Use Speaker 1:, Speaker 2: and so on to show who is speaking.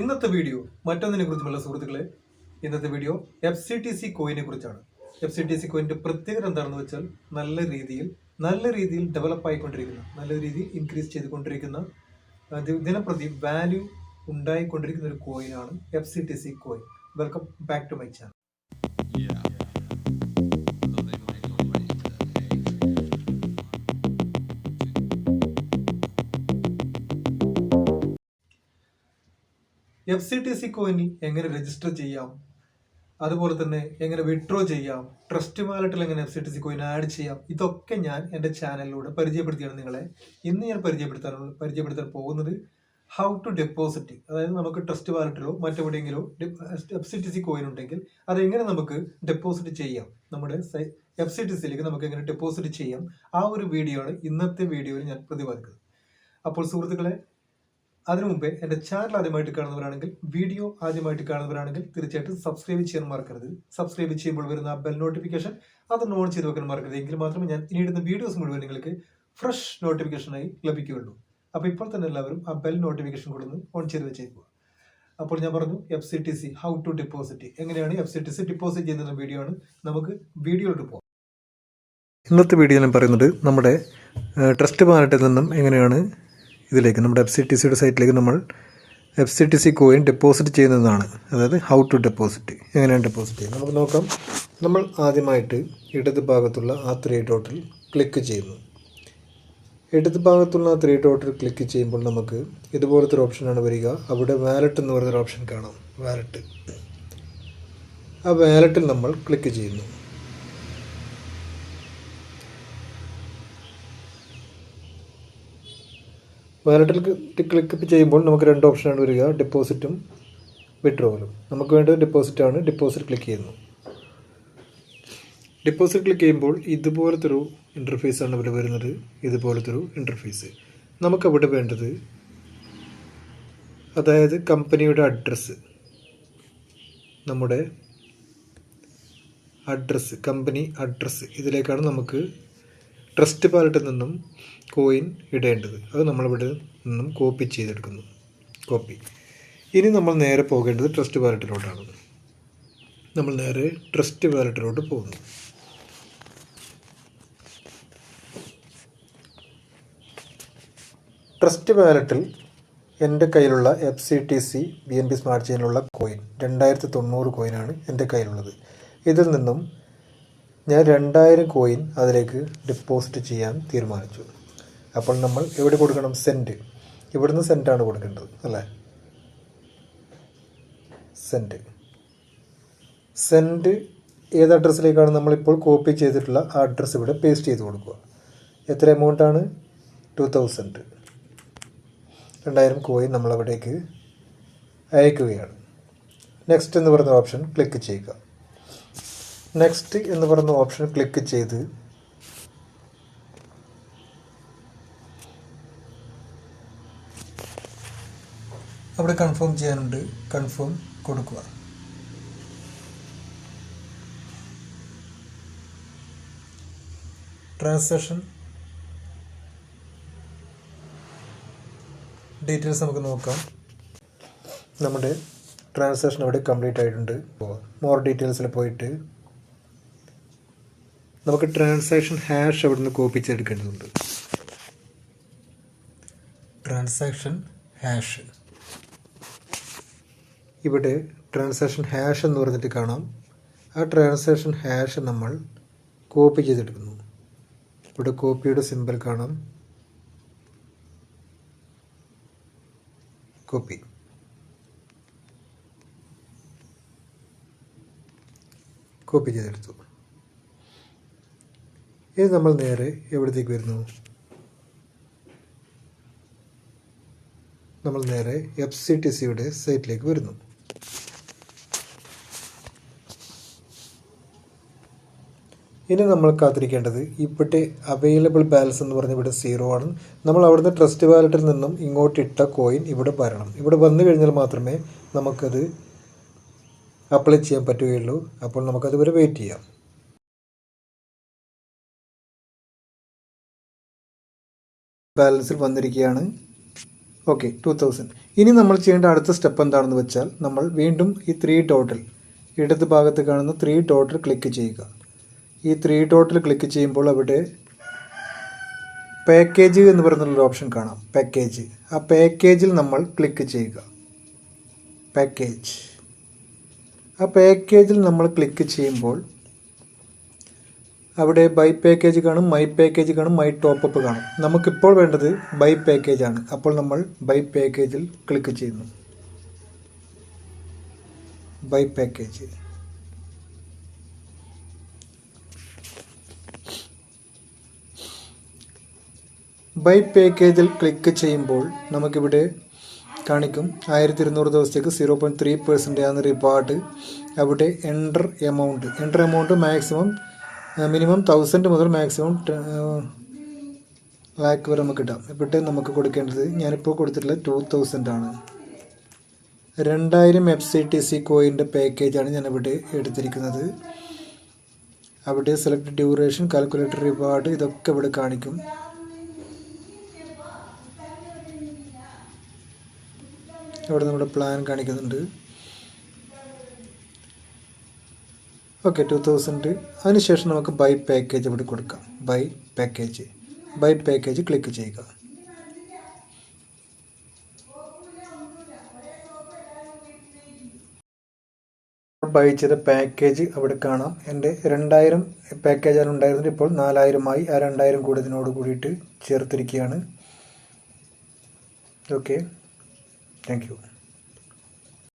Speaker 1: ഇന്നത്തെ വീഡിയോ മറ്റൊന്നിനെ കുറിച്ചുമുള്ള സുഹൃത്തുക്കളെ ഇന്നത്തെ video F C T C കോയിനെ കുറിച്ചാണ്. എഫ് സി ടി സി കോയിന്റെ പ്രത്യേകത എന്താണെന്ന് വെച്ചാൽ നല്ല രീതിയിൽ നല്ല രീതിയിൽ ഡെവലപ്പ് ആയിക്കൊണ്ടിരിക്കുന്ന. നല്ല രീതിയിൽ ഇൻക്രീസ് ചെയ്തുകൊണ്ടിരിക്കുന്ന ദിനപ്രതി വാല്യൂ ഉണ്ടായിക്കൊണ്ടിരിക്കുന്ന ഒരു കോയിനാണ് F C T C coin welcome back to my channel F C T C കോയിനിൽ എങ്ങനെ രജിസ്റ്റർ ചെയ്യാം? അതുപോലെ തന്നെ എങ്ങനെ വിഡ്രോ ചെയ്യാം? ട്രസ്റ്റ് വാലറ്റിൽ എങ്ങനെ F C T C coin add ചെയ്യാം? ഇതൊക്കെ ഞാൻ എന്റെ ചാനലിലൂടെ പരിചയപ്പെടുത്തിയാണ് നിങ്ങളെ. ഇന്ന് ഞാൻ പരിചയപ്പെടുത്താൻ പരിചയപ്പെടുത്താൻ പോകുന്നത് ഹൗ ടു ഡെപ്പോസിറ്റ് അതായത് നമുക്ക് ട്രസ്റ്റ് വാലറ്റിലോ മറ്റെവിടെയെങ്കിലോ F C T C coin ഉണ്ടെങ്കിൽ അതെങ്ങനെ നമുക്ക് ഡെപ്പോസിറ്റ് ചെയ്യാം? നമ്മുടെ എഫ് സി ടി സിയിലേക്ക് നമുക്ക് എങ്ങനെ ഡെപ്പോസിറ്റ് ചെയ്യാം? ആ ഒരു വീഡിയോ ആണ് ഇന്നത്തെ വീഡിയോയിൽ ഞാൻ പ്രതിപാദിക്കുന്നത്. അപ്പോൾ സുഹൃത്തുക്കളെ അതിനു മുമ്പേ എന്റെ ചാനൽ ആദ്യമായിട്ട് കാണുന്നവരാണെങ്കിൽ വീഡിയോ ആദ്യമായിട്ട് കാണുന്നവരാണെങ്കിൽ തീർച്ചയായിട്ടും സബ്സ്ക്രൈബ് ചെയ്യാൻ മറക്കരുത്. സബ്സ്ക്രൈബ് ചെയ്യുമ്പോൾ വരുന്ന ബെൽ നോട്ടിഫിക്കേഷൻ അത് ഓൺ ചെയ്ത് വെക്കാൻ മറക്കരുത്. എങ്കിൽ മാത്രമേ ഞാൻ ഇനി ഇടുന്ന വീഡിയോസ് മുഴുവൻ നിങ്ങൾക്ക് ഫ്രഷ് നോട്ടിഫിക്കേഷനായി ലഭിക്കുകയുള്ളൂ. അപ്പോൾ ഇപ്പോൾ തന്നെ എല്ലാവരും ആ ബെൽ നോട്ടിഫിക്കേഷൻ കൊടുന്ന് ഓൺ ചെയ്ത് വെച്ചേക്കുക. അപ്പോൾ ഞാൻ പറഞ്ഞു F C T C how to deposit എങ്ങനെയാണ് F C T C deposit ചെയ്യുന്ന വീഡിയോ ആണ്. നമുക്ക് വീഡിയോയിലോട്ട് പോകാം. ഇന്നത്തെ വീഡിയോ ഞാൻ പറയുന്നത് നമ്മുടെ ട്രസ്റ്റ് വാലറ്റിൽ നിന്നും എങ്ങനെയാണ് ഇതിലേക്ക് നമ്മുടെ എഫ് സി ടി സിയുടെ സൈറ്റിലേക്ക് നമ്മൾ F C T C coin deposit ചെയ്യുന്നതാണ്. അതായത് ഹൗ ടു ഡെപ്പോസിറ്റ് എങ്ങനെയാണ് ഡെപ്പോസിറ്റ് ചെയ്യുന്നത്? നമുക്ക് നോക്കാം. നമ്മൾ ആദ്യമായിട്ട് ഇടത് ഭാഗത്തുള്ള ആ ത്രീ ഡോട്ടിൽ ക്ലിക്ക് ചെയ്യുന്നു. ഇടത് ഭാഗത്തുള്ള ആ ത്രീ ഡോട്ടിൽ ക്ലിക്ക് ചെയ്യുമ്പോൾ നമുക്ക് ഇതുപോലത്തെ ഒരു ഓപ്ഷനാണ് വരിക. അവിടെ വാലറ്റ് എന്ന് പറയുന്നൊരു ഓപ്ഷൻ കാണാം. വാലറ്റ് ആ വാലറ്റിൽ നമ്മൾ ക്ലിക്ക് ചെയ്യുന്നു. വാലറ്റിൽ ക്ലിക്ക് ചെയ്യുമ്പോൾ നമുക്ക് രണ്ട് ഓപ്ഷനാണ് വരിക. ഡെപ്പോസിറ്റും വിഡ്രോവലും നമുക്ക് വേണ്ടത് ഡെപ്പോസിറ്റ് ആണ്. ഡെപ്പോസിറ്റ് ക്ലിക്ക് ചെയ്യുന്നു. ഡെപ്പോസിറ്റ് ക്ലിക്ക് ചെയ്യുമ്പോൾ ഇതുപോലത്തെ ഒരു ഇന്റർഫേസ് ആണ് ഇവിടെ വരുന്നത്. ഇതുപോലത്തെ ഒരു ഇന്റർഫേസ് നമുക്കവിടെ വേണ്ടത് അതായത് കമ്പനിയുടെ അഡ്രസ്സ് നമ്മുടെ അഡ്രസ്സ് കമ്പനി അഡ്രസ്സ് ഇതിലേക്കാണ് നമുക്ക് ട്രസ്റ്റ് പാലറ്റിൽ നിന്നും കോയിൻ ഇടേണ്ടത്. അത് നമ്മളിവിടെ നിന്നും കോപ്പി ചെയ്തെടുക്കുന്നു. കോപ്പി ഇനി നമ്മൾ നേരെ പോകേണ്ടത് ട്രസ്റ്റ് വാലറ്റിലോട്ടാണ് നമ്മൾ നേരെ ട്രസ്റ്റ് വാലറ്റിലോട്ട് പോകുന്നു. ട്രസ്റ്റ് വാലറ്റിൽ എന്റെ കയ്യിലുള്ള F C T C B N B smart ചെയിനിലുള്ള coin രണ്ടായിരത്തി തൊണ്ണൂറ് കോയിനാണ് എന്റെ കയ്യിലുള്ളത്. ഇതിൽ നിന്നും ഞാൻ രണ്ടായിരം കോയിൻ അതിലേക്ക് ഡെപ്പോസിറ്റ് ചെയ്യാൻ തീരുമാനിച്ചു. അപ്പോൾ നമ്മൾ എവിടെ കൊടുക്കണം? സെന്റ് ഇവിടുന്ന് സെന്റാണ് കൊടുക്കേണ്ടത് അല്ലേ? സെന്റ് സെന്റ് ഏത് അഡ്രസ്സിലേക്കാണ് നമ്മളിപ്പോൾ കോപ്പി ചെയ്തിട്ടുള്ള ആ അഡ്രസ്സ് ഇവിടെ പേസ്റ്റ് ചെയ്ത് കൊടുക്കുക? എത്ര എമൗണ്ടാണ് ടു തൗസൻഡ് രണ്ടായിരം കോയിൻ നമ്മളവിടേക്ക് അയക്കുകയാണ്. നെക്സ്റ്റ് എന്ന് പറയുന്ന ഓപ്ഷൻ ക്ലിക്ക് ചെയ്യുക. നെക്സ്റ്റ് എന്ന് പറയുന്ന ഓപ്ഷൻ ക്ലിക്ക് ചെയ്ത് അവിടെ കൺഫേം ചെയ്യാനുണ്ട്. കൺഫേം കൊടുക്കുക. ട്രാൻസാക്ഷൻ ഡീറ്റെയിൽസ് നമുക്ക് നോക്കാം. നമ്മുടെ ട്രാൻസാക്ഷൻ അവിടെ കംപ്ലീറ്റ് ആയിട്ടുണ്ട്. മോർ ഡീറ്റെയിൽസിൽ പോയിട്ട് നമുക്ക് ട്രാൻസാക്ഷൻ ഹാഷ് അവിടെ നിന്ന് കോപ്പി ചെയ്തെടുക്കേണ്ടതുണ്ട്. ട്രാൻസാക്ഷൻ ഹാഷ് ഇവിടെ ട്രാൻസാക്ഷൻ ഹാഷ് എന്ന് പറഞ്ഞിട്ട് കാണാം. ആ ട്രാൻസാക്ഷൻ ഹാഷ് നമ്മൾ കോപ്പി ചെയ്തെടുക്കുന്നു. ഇവിടെ കോപ്പിയുടെ സിമ്പിൾ കാണാം. കോപ്പി കോപ്പി ചെയ്തെടുത്തു. ഇത് നമ്മൾ നേരെ എവിടത്തേക്ക് വരുന്നു? നമ്മൾ നേരെ എഫ് സി ടി സിയുടെ സൈറ്റിലേക്ക് വരുന്നു. ഇനി നമ്മൾ കാത്തിരിക്കേണ്ടത് ഇപ്പോഴത്തെ അവൈലബിൾ ബാലൻസ് എന്ന് പറഞ്ഞ ഇവിടെ സീറോ ആണ്. നമ്മൾ അവിടുന്ന് ട്രസ്റ്റ് വാലറ്റിൽ നിന്നും ഇങ്ങോട്ട് ഇട്ട കോയിൻ ഇവിടെ വരണം. ഇവിടെ വന്നു കഴിഞ്ഞാൽ മാത്രമേ നമുക്കത് അപ്ലൈ ചെയ്യാൻ പറ്റുകയുള്ളൂ. അപ്പോൾ നമുക്കത് വരെ വെയിറ്റ് ചെയ്യാം. ബാലൻസിൽ വന്നിരിക്കുകയാണ്. ഓക്കെ ടു തൗസൻഡ് ഇനി നമ്മൾ ചെയ്യേണ്ട അടുത്ത സ്റ്റെപ്പ് എന്താണെന്ന് വെച്ചാൽ നമ്മൾ വീണ്ടും ഈ ത്രീ ടോട്ടൽ ഇടത് ഭാഗത്ത് കാണുന്ന ത്രീ ടോട്ടൽ ക്ലിക്ക് ചെയ്യുക. ഈ ത്രീ ടോട്ടൽ ക്ലിക്ക് ചെയ്യുമ്പോൾ അവിടെ പാക്കേജ് എന്ന് പറയുന്നൊരു ഓപ്ഷൻ കാണാം. പാക്കേജ് ആ പാക്കേജിൽ നമ്മൾ ക്ലിക്ക് ചെയ്യുക. പാക്കേജ് ആ പാക്കേജിൽ നമ്മൾ ക്ലിക്ക് ചെയ്യുമ്പോൾ അവിടെ ബൈ പാക്കേജ് കാണും മൈ പാക്കേജ് കാണും മൈ ടോപ്പ് അപ്പ് കാണും. നമുക്കിപ്പോൾ വേണ്ടത് ബൈ പാക്കേജ് ആണ്. അപ്പോൾ നമ്മൾ ബൈ പാക്കേജിൽ ക്ലിക്ക് ചെയ്യുന്നു. ബൈ പാക്കേജ് ബൈ പാക്കേജിൽ ക്ലിക്ക് ചെയ്യുമ്പോൾ നമുക്കിവിടെ കാണിക്കും. ആയിരത്തി ഇരുന്നൂറ് ദിവസത്തേക്ക് സീറോ പോയിന്റ് ത്രീ പെർസെന്റ് ആണ് റിവാർഡ് അവിടെ enter amount enter amount maximum minimum thousand മുതൽ മാക്സിമം ലാക്ക് വരെ നമുക്ക് കിട്ടാം. ഇവിടെ നമുക്ക് കൊടുക്കേണ്ടത് ഞാനിപ്പോൾ കൊടുത്തിട്ടുള്ളത് ടു തൗസൻഡ് ആണ്. രണ്ടായിരം എഫ് സി ടി സി കോയിന്റെ പാക്കേജാണ് ഞാനിവിടെ എടുത്തിരിക്കുന്നത്. അവിടെ സെലക്ട് ഡ്യൂറേഷൻ കാൽക്കുലേറ്റർ റിവാർഡ് ഇതൊക്കെ ഇവിടെ കാണിക്കും. ഇവിടെ നമ്മുടെ പ്ലാൻ കാണിക്കുന്നുണ്ട്. ഓക്കെ ടു തൗസൻഡ് അതിനുശേഷം നമുക്ക് ബൈ പാക്കേജ് ഇവിടെ കൊടുക്കാം. Buy package buy package click ചെയ്യുക. ബൈ ചെയ്ത പാക്കേജ് അവിടെ കാണാം. എന്റെ രണ്ടായിരം പാക്കേജാണ് ഉണ്ടായിരുന്നത്. ഇപ്പോൾ നാലായിരമായി ആ രണ്ടായിരം കൂടി ഇതിനോട് കൂടിയിട്ട് ചേർത്തിരിക്കുകയാണ്. Okay thank you